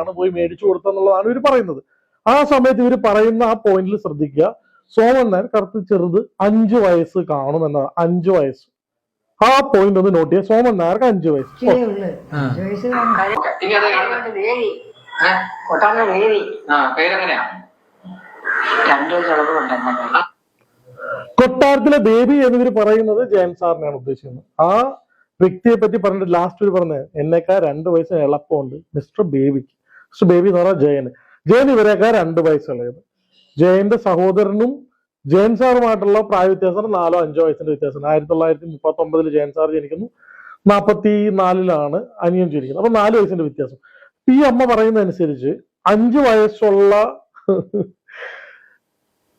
ആണ് പോയി മേടിച്ചു കൊടുത്തെന്നുള്ളതാണ് ഇവർ പറയുന്നത്. ആ സമയത്ത് ഇവർ പറയുന്ന ആ പോയിന്റിൽ ശ്രദ്ധിക്കുക. സോമൻ നായർ കറുത്ത് ചെറുത് അഞ്ചു വയസ്സ് കാണുമെന്നാണ് അഞ്ചു വയസ്സ്. ആ പോയിന്റ് ഒന്ന് നോട്ട് ചെയ്യുക. സോമൻ നായർക്ക് അഞ്ചു വയസ്സ്. അഞ്ച് കാണും. ദേവി? ദേവി കൊട്ടാരത്തിലെ ബേബി എന്നിവർ പറയുന്നത് ജയൻ സാറിനെയാണ് ഉദ്ദേശിക്കുന്നത്. ആ വ്യക്തിയെ പറ്റി പറഞ്ഞിട്ട് ലാസ്റ്റ് ഒരു പറഞ്ഞത് എന്നേക്കാൾ രണ്ട് വയസ്സിന് എളുപ്പമുണ്ട് മിസ്റ്റർ ബേബിക്ക്. ബേബി എന്ന് പറഞ്ഞാൽ ജയന്. ജയൻ ഇവരെക്കാൾ രണ്ട് വയസ്സുള്ളത് ജയന്റെ സഹോദരനും ജയൻ സാറുമായിട്ടുള്ള പ്രായ വ്യത്യാസം നാലോ അഞ്ചോ വയസ്സിന്റെ വ്യത്യാസം. ആയിരത്തി തൊള്ളായിരത്തി മുപ്പത്തി ഒമ്പതിൽ ജയൻ സാർ ജനിക്കുന്നു. നാൽപ്പത്തി നാലിലാണ് അനിയൻ ജനിക്കുന്നത്. അപ്പൊ നാല് വയസ്സിന്റെ വ്യത്യാസം. ഈ അമ്മ പറയുന്നതനുസരിച്ച് അഞ്ച് വയസ്സുള്ള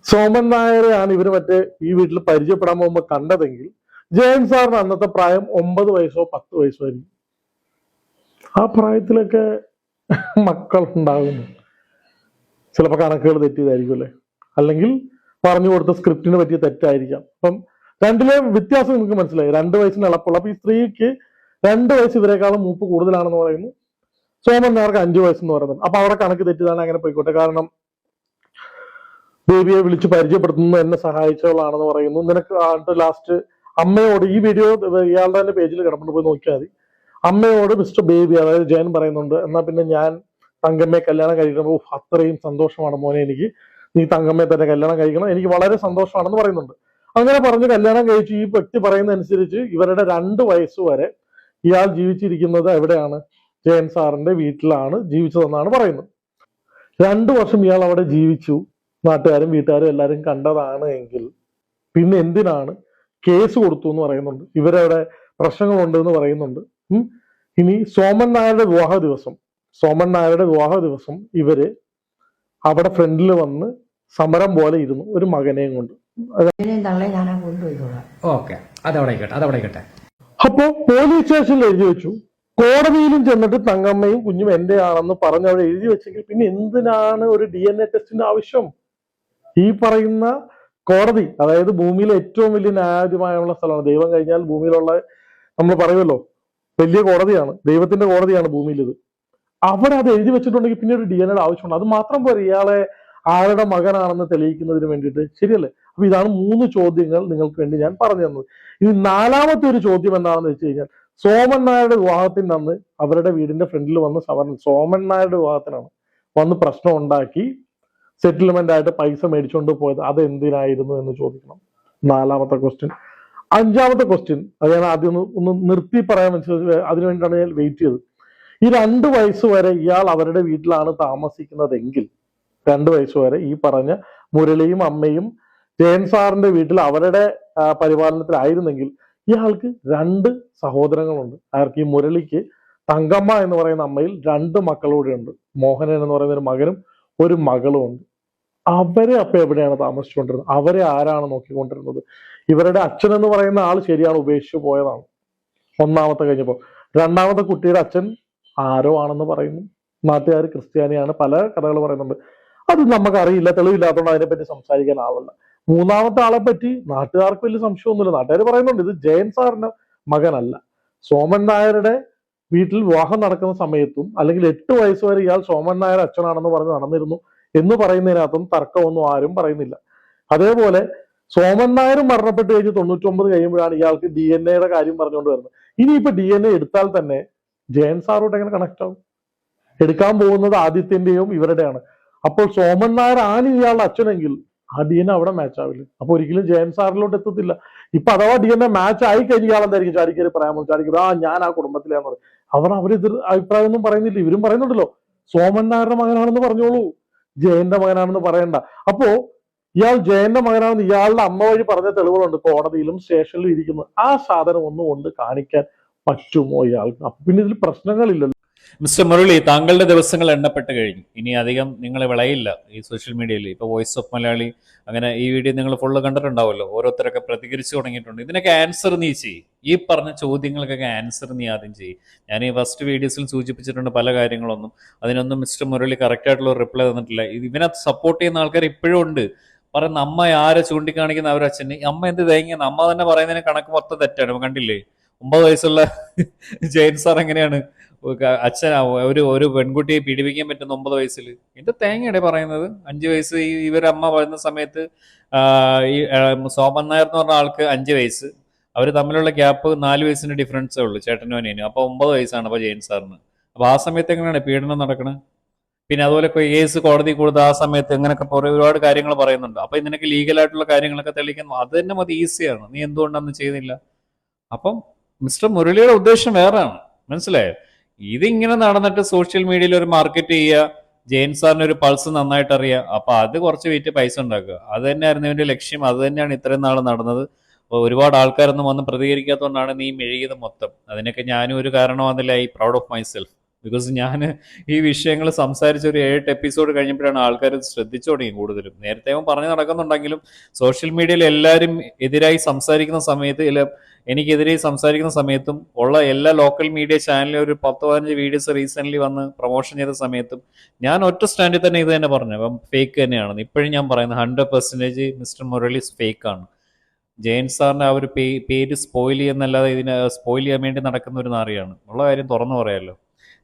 സോമൻ നായരെയാണ് ഇവർ മറ്റേ ഈ വീട്ടിൽ പരിചയപ്പെടാൻ പോകുമ്പോൾ കണ്ടതെങ്കിൽ ജയൻ സാറിന് അന്നത്തെ പ്രായം ഒമ്പത് വയസ്സോ പത്ത് വയസ്സോ ആയിരിക്കും. ആ പ്രായത്തിലൊക്കെ മക്കൾ ഉണ്ടാകുന്നു ചിലപ്പോൾ കണക്കുകൾ തെറ്റിയതായിരിക്കും അല്ലെ? അല്ലെങ്കിൽ പറഞ്ഞു കൊടുത്ത സ്ക്രിപ്റ്റിന് പറ്റിയ തെറ്റായിരിക്കാം. അപ്പം രണ്ടിലെ വ്യത്യാസം നിങ്ങൾക്ക് മനസ്സിലായി. രണ്ട് വയസ്സിന് ഇളപ്പുള്ള അപ്പൊ ഈ സ്ത്രീക്ക് രണ്ട് വയസ്സ് ഇവരെക്കാളും മൂപ്പ് കൂടുതലാണെന്ന് പറയുന്നു. സോമൻ നേർക്ക് അഞ്ചു വയസ്സെന്ന് പറയുന്നത് അപ്പൊ അവിടെ കണക്ക് തെറ്റിയതാണ് അങ്ങനെ പോയിക്കോട്ടെ. കാരണം ബേബിയെ വിളിച്ച് പരിചയപ്പെടുത്തുന്നു എന്നെ സഹായിച്ചവളാണെന്ന് പറയുന്നു. നിനക്ക് ലാസ്റ്റ് അമ്മയോട് ഈ വീഡിയോ ഇയാളുടെ തന്നെ പേജിൽ കിടപ്പുണ്ട്. പോയി നോക്കിയാൽ മതി. അമ്മയോട് മിസ്റ്റർ ബേബി അതായത് ജയൻ പറയുന്നുണ്ട് എന്നാ പിന്നെ ഞാൻ തങ്കമ്മയെ കല്യാണം കഴിക്കുമ്പോൾ "ഉഫ്, അത്രയും സന്തോഷമാണ് മോനെ എനിക്ക്. നീ തങ്കമ്മയെ തന്നെ കല്യാണം കഴിക്കണം. എനിക്ക് വളരെ സന്തോഷമാണെന്ന് പറയുന്നുണ്ട്. അങ്ങനെ പറഞ്ഞ് കല്യാണം കഴിച്ചു ഈ വ്യക്തി പറയുന്ന അനുസരിച്ച് ഇവരുടെ രണ്ട് വയസ്സ് വരെ ഇയാൾ ജീവിച്ചിരിക്കുന്നത് എവിടെയാണ്? ജയൻ സാറിന്റെ വീട്ടിലാണ് ജീവിച്ചതെന്നാണ് പറയുന്നത്. രണ്ടു വർഷം ഇയാൾ അവിടെ ജീവിച്ചു. നാട്ടുകാരും വീട്ടുകാരും എല്ലാവരും കണ്ടതാണ് എങ്കിൽ പിന്നെ എന്തിനാണ് കേസ് കൊടുത്തു എന്ന് പറയുന്നുണ്ട്. ഇവരവിടെ പ്രശ്നങ്ങളുണ്ട് എന്ന് പറയുന്നുണ്ട്. ഇനി സോമൻ നായരുടെ വിവാഹ ദിവസം. സോമൻ നായരുടെ വിവാഹ ദിവസം ഇവർ അവിടെ ഫ്രണ്ടിൽ വന്ന് സമരം പോലെ ഇരുന്നു ഒരു മകനെയും കൊണ്ട്. ഓക്കെ. അതവിടെ അതവിടെ അപ്പോ പോലീസ് സ്റ്റേഷനിൽ എഴുതി വെച്ചു കോടതിയിലും ചെന്നിട്ട് തങ്കമ്മയും കുഞ്ഞും എന്റെ ആണെന്ന് പറഞ്ഞ് അവിടെ എഴുതി വെച്ചെങ്കിൽ പിന്നെ എന്തിനാണ് ഒരു ഡി എൻ എ ടെസ്റ്റിന്റെ ആവശ്യം? ഈ പറയുന്ന കോടതി അതായത് ഭൂമിയിലെ ഏറ്റവും വലിയ ന്യായാധിപത്യമായുള്ള സ്ഥലമാണ്. ദൈവം കഴിഞ്ഞാൽ ഭൂമിയിലുള്ള നമ്മൾ പറയുമല്ലോ വലിയ കോടതിയാണ്. ദൈവത്തിന്റെ കോടതിയാണ് ഭൂമിയിൽ ഇത് അവിടെ അത് എഴുതി വെച്ചിട്ടുണ്ടെങ്കിൽ പിന്നെ ഒരു ഡി എൻ എയുടെ ആവശ്യമുണ്ട്. അത് മാത്രം പോരെ ഇയാളെ ആരുടെ മകനാണെന്ന് തെളിയിക്കുന്നതിന് വേണ്ടിയിട്ട്. ശരിയല്ലേ? അപ്പൊ ഇതാണ് മൂന്ന് ചോദ്യങ്ങൾ നിങ്ങൾക്ക് വേണ്ടി ഞാൻ പറഞ്ഞു തന്നത്. ഇനി നാലാമത്തെ ഒരു ചോദ്യം എന്താണെന്ന് വെച്ച് കഴിഞ്ഞാൽ സോമൻ നായരുടെ വിവാഹത്തിൽ അന്ന് അവരുടെ വീടിന്റെ ഫ്രണ്ടിൽ വന്ന് സവർണ സോമൻ നായരുടെ വിവാഹത്തിനാണ് വന്ന് പ്രശ്നം ഉണ്ടാക്കി സെറ്റിൽമെന്റ് ആയിട്ട് പൈസ മേടിച്ചുകൊണ്ട് പോയത്. അത് എന്തിനായിരുന്നു എന്ന് ചോദിക്കണം. നാലാമത്തെ ക്വസ്റ്റ്യൻ അഞ്ചാമത്തെ ക്വസ്റ്റ്യൻ അത് ഞാൻ ആദ്യം ഒന്ന് നിർത്തി പറയാൻ മനസ്സിലാക്കി അതിനു വേണ്ടിയിട്ടാണ് ഞാൻ വെയിറ്റ് ചെയ്തത്. ഈ രണ്ട് വയസ്സ് വരെ ഇയാൾ അവരുടെ വീട്ടിലാണ് താമസിക്കുന്നതെങ്കിൽ രണ്ട് വയസ്സ് വരെ ഈ പറഞ്ഞ മുരളിയും അമ്മയും ജയൻ സാറിന്റെ വീട്ടിൽ അവരുടെ പരിപാലനത്തിലായിരുന്നെങ്കിൽ ഇയാൾക്ക് രണ്ട് സഹോദരങ്ങളുണ്ട്. അയാൾക്ക് ഈ മുരളിക്ക് തങ്കമ്മ എന്ന് പറയുന്ന അമ്മയിൽ രണ്ട് മക്കളൂടെ ഉണ്ട് മോഹനൻ എന്ന് പറയുന്ന ഒരു മകനും ഒരു മകളും ഉണ്ട് അവരെ അപ്പൊ എവിടെയാണ് താമസിച്ചുകൊണ്ടിരുന്നത്? അവരെ ആരാണ് നോക്കിക്കൊണ്ടിരുന്നത്? ഇവരുടെ അച്ഛൻ എന്ന് പറയുന്ന ആൾ ശരിയാണ് ഉപേക്ഷിച്ചു പോയതാണ്. ഒന്നാമത്തെ കഴിഞ്ഞപ്പോൾ രണ്ടാമത്തെ കുട്ടിയുടെ അച്ഛൻ ആരോ ആണെന്ന് പറയുന്നു. നാട്ടുകാർ ക്രിസ്ത്യാനിയാണ്. പല കഥകൾ പറയുന്നുണ്ട്. അത് നമുക്കറിയില്ല. തെളിവില്ലാത്തതുകൊണ്ട് അതിനെപ്പറ്റി സംസാരിക്കാൻ ആവില്ല മൂന്നാമത്തെ ആളെ പറ്റി നാട്ടുകാർക്ക് വലിയ സംശയമൊന്നുമില്ല. നാട്ടുകാർ പറയുന്നുണ്ട് ഇത് ജയൻ സാറിന്റെ മകനല്ല. സോമൻ നായരുടെ വീട്ടിൽ വിവാഹം നടക്കുന്ന സമയത്തും അല്ലെങ്കിൽ എട്ട് വയസ്സ് വരെ ഇയാൾ സോമൻ നായർ അച്ഛനാണെന്ന് പറഞ്ഞ് നടന്നിരുന്നു. എന്ന് പറയുന്നതിനകത്തും തർക്കമൊന്നും ആരും പറയുന്നില്ല. അതേപോലെ സോമൻ നായർ മരണപ്പെട്ട് കഴിഞ്ഞ് തൊണ്ണൂറ്റൊമ്പത് കഴിയുമ്പോഴാണ് ഇയാൾക്ക് ഡി എൻ എയുടെ കാര്യം പറഞ്ഞുകൊണ്ട് വരുന്നത്. ഇനിയിപ്പോ ഡി എൻ എ എടുത്താൽ തന്നെ ജയൻ സാറോട്ട് എങ്ങനെ കണക്ട് ആവും? എടുക്കാൻ പോകുന്നത് ആദിത്യന്റെയും ഇവരുടെയാണ്. അപ്പോൾ സോമൻ നായർ ആണ് ഇയാളുടെ അച്ഛനെങ്കിൽ ആ ഡി എൻ അവിടെ മാച്ച് ആവില്ല. അപ്പൊ ഒരിക്കലും ജയൻ സാറിലോട്ട് എത്തത്തില്ല. ഇപ്പൊ അഥവാ ഡി എൻ എ മാച്ച് ആയി കഴിഞ്ഞ ഇയാൾ എന്തായിരിക്കും ചാടിക്കറി പറയാൻ പോകും ചാടിക്കറി ആ ഞാൻ ആ കുടുംബത്തിലാന്ന് പറയും. അവർ അവരെതിർ അഭിപ്രായം ഒന്നും പറയുന്നില്ല. ഇവരും പറയുന്നുണ്ടല്ലോ സോമൻ നായരുടെ മകനാണെന്ന് പറഞ്ഞോളൂ. ജയന്റെ മകനാണെന്ന് പറയണ്ട. അപ്പോ ഇയാൾ ജയന്റെ മകനാണെന്ന് ഇയാളുടെ അമ്മ വഴി പറഞ്ഞ തെളിവുകളുണ്ട്. കോടതിയിലും സ്റ്റേഷനിലും ഇരിക്കുന്നു. ആ സാധനം ഒന്നും കൊണ്ട് കാണിക്കാൻ പറ്റുമോ ഇയാൾക്ക്? പിന്നെ ഇതിൽ പ്രശ്നങ്ങളില്ലല്ലോ. മിസ്റ്റർ മുരളി താങ്കളുടെ ദിവസങ്ങൾ എണ്ണപ്പെട്ട് കഴിഞ്ഞു. ഇനി അധികം നിങ്ങൾ വിളയില്ല ഈ സോഷ്യൽ മീഡിയയിൽ. ഇപ്പൊ വോയിസ് ഓഫ് മലയാളി അങ്ങനെ ഈ വീഡിയോ നിങ്ങൾ ഫുള്ള് കണ്ടിട്ടുണ്ടാവുമല്ലോ. ഓരോരുത്തരൊക്കെ പ്രതികരിച്ചു തുടങ്ങിയിട്ടുണ്ട്. ഇതിനൊക്കെ ആൻസർ നീ ചെയ് ഈ പറഞ്ഞ ചോദ്യങ്ങൾക്കൊക്കെ ആൻസർ നീ ആദ്യം ചെയ്യ്. ഞാൻ ഈ ഫസ്റ്റ് വീഡിയോസിൽ സൂചിപ്പിച്ചിട്ടുണ്ട് പല കാര്യങ്ങളൊന്നും. അതിനൊന്നും മിസ്റ്റർ മുരളി കറക്റ്റ് ആയിട്ടുള്ള റിപ്ലൈ തന്നിട്ടില്ല. ഇതിനെ സപ്പോർട്ട് ചെയ്യുന്ന ആൾക്കാർ ഇപ്പോഴും ഉണ്ട്. പറയുന്ന അമ്മ ആരെ ചൂണ്ടിക്കാണിക്കുന്ന അവരച്ഛന് അമ്മ എന്ത് തേങ്ങുന്ന അമ്മ തന്നെ പറയുന്നതിന് കണക്ക് മൊത്തം തെറ്റാണ്. കണ്ടില്ലേ? ഒമ്പത് വയസ്സുള്ള ജയൻ സാർ എങ്ങനെയാണ് അച്ഛൻ ഒരു ഒരു പെൺകുട്ടിയെ പീഡിപ്പിക്കാൻ പറ്റുന്ന ഒമ്പത് വയസ്സിൽ എന്റെ തേങ്ങയുടെ പറയുന്നത്? അഞ്ച് വയസ്സ് ഈ ഇവരമ്മ വരുന്ന സമയത്ത് ഈ സോമൻ നായർ എന്ന് പറഞ്ഞ ആൾക്ക് അഞ്ച് വയസ്സ്. അവർ തമ്മിലുള്ള ഗ്യാപ്പ് നാല് വയസ്സിന്റെ ഡിഫറൻസേ ഉള്ളൂ ചേട്ടനും അനിയനും. അപ്പൊ ഒമ്പത് വയസ്സാണ് അപ്പൊ ജെയിൻ സാറിന്. അപ്പൊ ആ സമയത്ത് എങ്ങനെയാണ് പീഡനം നടക്കുന്നത് പിന്നെ അതുപോലെ കേസ് കോടതി കൊടുത്ത ആ സമയത്ത് എങ്ങനെയൊക്കെ ഒരുപാട് കാര്യങ്ങൾ പറയുന്നുണ്ട്. അപ്പൊ ഇതിനൊക്കെ ലീഗലായിട്ടുള്ള കാര്യങ്ങളൊക്കെ തെളിയിക്കാൻ അത് തന്നെ മതി ഈസിയാണ് നീ എന്തുകൊണ്ടൊന്നും ചെയ്യുന്നില്ല? അപ്പം മിസ്റ്റർ മുരളിയുടെ ഉദ്ദേശം വേറെയാണ്. മനസ്സിലായോ? ഇതിങ്ങനെ നടന്നിട്ട് സോഷ്യൽ മീഡിയയിൽ ഒരു മാർക്കറ്റ് ചെയ്യുക ജെയിൻ സാറിന് ഒരു പൾസ് നന്നായിട്ട് അറിയാം അപ്പൊ അത് കുറച്ച് വിറ്റ് പൈസ ഉണ്ടാക്കുക. അത് തന്നെയായിരുന്നു ഇവന്റെ ലക്ഷ്യം. അത് തന്നെയാണ് ഇത്രയും നാൾ നടന്നത്. ഒരുപാട് ആൾക്കാരൊന്നും വന്ന് പ്രതികരിക്കാത്തതുകൊണ്ടാണ് നീ മെഴുകിയത് മൊത്തം. അതിനൊക്കെ ഞാനും ഒരു കാരണമാണെന്നില്ല I proud of myself because ഞാൻ ഈ വിഷയങ്ങൾ സംസാരിച്ച ഒരു ഏഴെട്ട് എപ്പിസോഡ് കഴിഞ്ഞപ്പോഴാണ് ആൾക്കാർ ശ്രദ്ധിച്ചു തുടങ്ങി കൂടുതലും. നേരത്തെ പറഞ്ഞു നടക്കുന്നുണ്ടെങ്കിലും സോഷ്യൽ മീഡിയയിൽ എല്ലാവരും എതിരായി സംസാരിക്കുന്ന സമയത്ത് ഇല്ല എനിക്കെതിരെ സംസാരിക്കുന്ന സമയത്തും ഉള്ള എല്ലാ ലോക്കൽ മീഡിയ ചാനലിലും ഒരു പത്ത് പതിനഞ്ച് വീഡിയോസ് റീസെന്റ്ലി വന്ന് പ്രൊമോഷൻ ചെയ്ത സമയത്തും ഞാൻ ഒറ്റ സ്റ്റാൻഡിൽ തന്നെ ഇത് തന്നെ പറഞ്ഞു. അപ്പം ഫേക്ക് തന്നെയാണ്. ഇപ്പോഴും ഞാൻ പറയുന്നത് hundred percentage mister Murali's fake ആണ്. ജയൻ സാറിന്റെ ആ ഒരു പേര് സ്പോയിൽ ചെയ്യുന്നല്ലാതെ ഇതിനെ സ്പോയിൽ ചെയ്യാൻ വേണ്ടി നടക്കുന്ന ഒരു നാറിയാണ്. ഉള്ള കാര്യം തുറന്നു പറയാമല്ലോ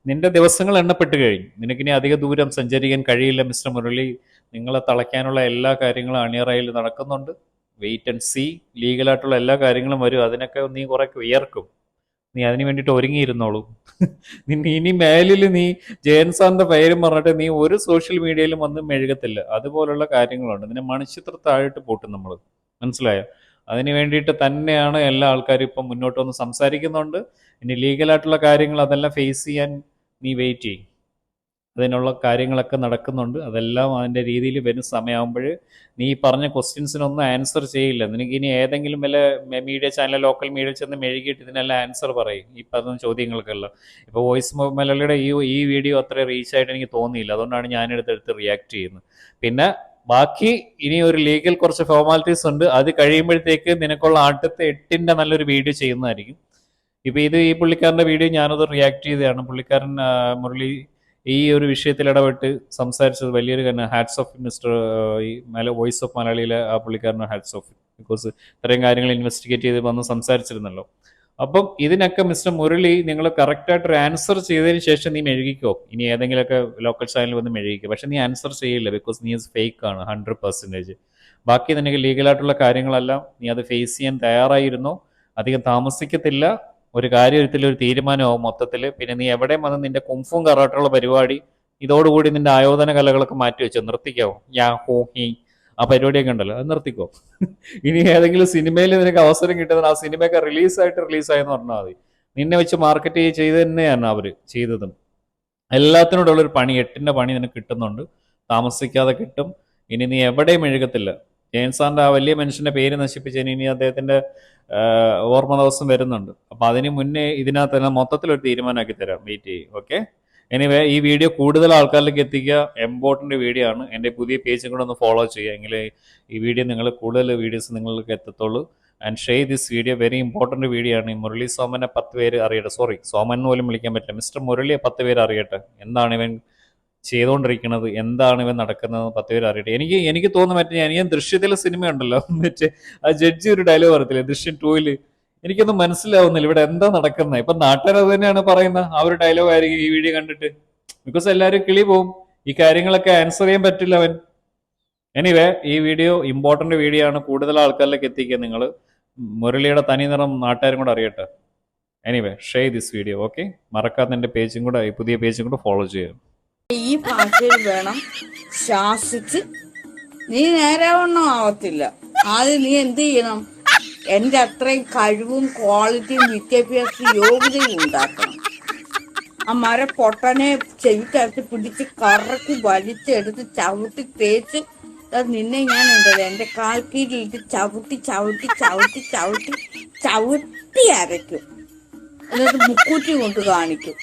നിന്റെ ദിവസങ്ങൾ എണ്ണപ്പെട്ട് കഴിഞ്ഞു. നിനക്കിനി അധിക ദൂരം സഞ്ചരിക്കാൻ കഴിയില്ല മിസ്റ്റർ മുരളി. നിങ്ങളെ തളയ്ക്കാനുള്ള എല്ലാ കാര്യങ്ങളും അണിയറയിൽ നടക്കുന്നുണ്ട്. വെയിറ്റ് ആൻഡ് സി ലീഗലായിട്ടുള്ള എല്ലാ കാര്യങ്ങളും വരും. അതിനൊക്കെ നീ കുറെ വിയർക്കും. നീ അതിന് വേണ്ടിയിട്ട് ഒരുങ്ങിയിരുന്നോളൂ. നിന്നെ ഇനി മേലിൽ നീ ജയൻ സാറിന്റെ പേരും പറഞ്ഞിട്ട് നീ ഒരു സോഷ്യൽ മീഡിയയിലും വന്ന് മെഴുകത്തില്ല. അതുപോലുള്ള കാര്യങ്ങളുണ്ട്. നിന്നെ മണിച്ചിത്ര താഴിട്ട് പൂട്ടും നമ്മൾ മനസ്സിലായോ? അതിന് വേണ്ടിയിട്ട് തന്നെയാണ് എല്ലാ ആൾക്കാരും ഇപ്പം മുന്നോട്ട് വന്ന് സംസാരിക്കുന്നുണ്ട്. ഇനി ലീഗലായിട്ടുള്ള കാര്യങ്ങൾ അതെല്ലാം ഫേസ് ചെയ്യാൻ നീ വെയിറ്റ് ചെയ്യും. അതിനുള്ള കാര്യങ്ങളൊക്കെ നടക്കുന്നുണ്ട്. അതെല്ലാം അതിന്റെ രീതിയിൽ വരുന്ന സമയമാകുമ്പോൾ നീ പറഞ്ഞ ക്വസ്റ്റ്യൻസിനൊന്നും ആൻസർ ചെയ്യില്ല. നിനക്ക് ഇനി ഏതെങ്കിലും വല്ല മീഡിയ ചാനൽ ലോക്കൽ മീഡിയ ചെന്ന് മെഴുകിയിട്ട് ഇതിനെല്ലാം ആൻസർ പറയും. ഈ പറഞ്ഞ ചോദ്യങ്ങൾക്കെല്ലാം. ഇപ്പോൾ വോയിസ് മലയാളിയുടെ ഈ ഈ വീഡിയോ അത്ര റീച്ച് ആയിട്ട് എനിക്ക് തോന്നിയില്ല. അതുകൊണ്ടാണ് ഞാനെടുത്തെടുത്ത് റിയാക്ട് ചെയ്യുന്നത്. പിന്നെ ബാക്കി ഇനി ഒരു ലീഗൽ കുറച്ച് ഫോർമാലിറ്റീസ് ഉണ്ട്. അത് കഴിയുമ്പോഴത്തേക്ക് നിനക്കുള്ള ആട്ടത്തെ എട്ടിന്റെ നല്ലൊരു വീഡിയോ ചെയ്യുന്നതായിരിക്കും. ഇപ്പൊ ഇത് ഈ പുള്ളിക്കാരന്റെ വീഡിയോ ഞാനത് റിയാക്ട് ചെയ്തതാണ്. പുള്ളിക്കാരൻ മുരളി ഈ ഒരു വിഷയത്തിൽ ഇടപെട്ട് സംസാരിച്ചത് വലിയൊരു കാരണം hats off mister voice of മലയാളിയിലെ ആ പുള്ളിക്കാരന് ഹാറ്റ്സ് ഓഫ് ബിക്കോസ് ഇത്രയും കാര്യങ്ങൾ ഇൻവെസ്റ്റിഗേറ്റ് ചെയ്ത് വന്ന് സംസാരിച്ചിരുന്നല്ലോ. അപ്പം ഇതിനൊക്കെ മിസ്റ്റർ മുരളി നിങ്ങൾ കറക്റ്റായിട്ട് ഒരു ആൻസർ ചെയ്തതിന് ശേഷം നീ മെഴുകിക്കോ? ഇനി ഏതെങ്കിലുമൊക്കെ ലോക്കൽ ചാനലിൽ വന്ന് മെഴുകിക്കോ? പക്ഷെ നീ ആൻസർ ചെയ്യില്ല ബിക്കോസ് നീ ഫേക്ക് ആണ് ഹൺഡ്രഡ് പെർസെന്റേജ് ബാക്കി നിനക്ക് ലീഗലായിട്ടുള്ള കാര്യങ്ങളെല്ലാം നീ അത് ഫേസ് ചെയ്യാൻ തയ്യാറായിരുന്നോ. അധികം താമസിക്കത്തില്ല. ഒരു കാര്യത്തിൽ ഒരു തീരുമാനമാവും മൊത്തത്തിൽ പിന്നെ നീ എവിടെയും വന്ന് നിന്റെ കുംഫും കറാട്ടുള്ള പരിപാടി ഇതോടുകൂടി നിന്റെ ആയോധന കലകളൊക്കെ മാറ്റി വെച്ചോ നിർത്തിക്കാവോ യാ ഹോ ഹീ. ആ പരിപാടിയൊക്കെ ഉണ്ടല്ലോ അത് നിർത്തിക്കോ. ഇനി ഏതെങ്കിലും സിനിമയിൽ നിനക്ക് അവസരം കിട്ടുന്ന ആ സിനിമയൊക്കെ റിലീസായിട്ട് റിലീസായെന്ന് പറഞ്ഞാൽ മതി. നിന്നെ വെച്ച് മാർക്കറ്റ് ചെയ്ത് തന്നെയാണ് അവർ ചെയ്തതും. എല്ലാത്തിനോടുള്ളൊരു പണി എട്ടിന്റെ പണി നിനക്ക് കിട്ടുന്നുണ്ട്. താമസിക്കാതെ കിട്ടും. ഇനി നീ എവിടെയും എഴുകത്തില്ല ജെയിൻസാറിന്റെ ആ വലിയ മനുഷ്യന്റെ പേര് നശിപ്പിച്ചതിന് ഇനി അദ്ദേഹത്തിന്റെ ഓർമ്മ ദിവസം വരുന്നുണ്ട്. അപ്പോൾ അതിന് മുന്നേ ഇതിനകത്ത് തന്നെ മൊത്തത്തിലൊരു തീരുമാനമാക്കി തരാം. മീറ്റ് ചെയ്യും. ഓക്കെ എനിവേ ഈ വീഡിയോ കൂടുതൽ ആൾക്കാരിലേക്ക് എത്തിക്കുക. ഇമ്പോർട്ടന്റ് വീഡിയോ ആണ്. എന്റെ പുതിയ പേജും കൂടെ ഒന്ന് ഫോളോ ചെയ്യുക. എങ്കിൽ ഈ വീഡിയോ നിങ്ങൾ കൂടുതൽ വീഡിയോസ് നിങ്ങൾക്ക് എത്തത്തുള്ളൂ. And share this video very important video ആണ്. ഈ മുരളി സോമനെ പത്ത് പേര് അറിയട്ടെ. സോറി സോമൻ പോലും വിളിക്കാൻ പറ്റില്ല. മിസ്റ്റർ മുരളിയെ പത്ത് പേര് അറിയട്ടെ. എന്താണ് ഇവൻ ചെയ്തുകൊണ്ടിരിക്കുന്നത് എന്താണ് ഇവൻ നടക്കുന്നത് പത്ത് പേര് അറിയട്ടെ. എനിക്ക് എനിക്ക് തോന്നുന്നു മറ്റേ ഞാൻ ഞാൻ ദൃശ്യത്തിലെ സിനിമ ഉണ്ടല്ലോ. മറ്റേ ആ ജഡ്ജി ഒരു ഡയലോഗ് പറയത്തില്ലേ ദൃശ്യം ടൂയിൽ എനിക്കൊന്നും മനസ്സിലാവുന്നില്ല ഇവിടെ എന്താ നടക്കുന്നത് ഇപ്പൊ നാട്ടുകാർ തന്നെയാണ് പറയുന്നത് ആ ഒരു ഡയലോഗ് ആയിരിക്കും ഈ വീഡിയോ കണ്ടിട്ട്. ബിക്കോസ് എല്ലാവരും കിളി പോവും. ഈ കാര്യങ്ങളൊക്കെ ആൻസർ ചെയ്യാൻ പറ്റില്ല അവൻ. എനിവേ ഈ വീഡിയോ ഇമ്പോർട്ടന്റ് വീഡിയോ ആണ്. കൂടുതൽ ആൾക്കാരിലേക്ക് എത്തിക്കുക നിങ്ങൾ മുരളിയുടെ തനി നിറം നാട്ടുകാരും കൂടെ അറിയട്ടെ. Anyway share this video okay മറക്കാത്ത എന്റെ പേജും കൂടെ പുതിയ പേജും കൂടെ ഫോളോ ചെയ്യുക. ഈ ഭാഷയിൽ വേണം ശാസിച്ച് നീ നേരാവണ്ണം ആവത്തില്ല. ആദ്യം നീ എന്ത് ചെയ്യണം? എന്റെ അത്രയും കഴിവും ക്വാളിറ്റിയും വിദ്യാഭ്യാസ യോഗ്യതയും ഉണ്ടാക്കണം. ആ മര പൊട്ടനെ ചെവിക്കകത്ത് പിടിച്ച് കറക്കി വലിച്ചെടുത്ത് ചവിട്ടി തേച്ച് നിന്നെ ഞാൻ ഉണ്ടല്ലോ എന്റെ കാൽ കീഴിലിട്ട് ചവിട്ടി ചവിട്ടി ചവിട്ടി ചവിട്ടി ചവിട്ടി അരയ്ക്കും. എന്നിട്ട് മുക്കൂറ്റി കൊണ്ട് കാണിക്കും.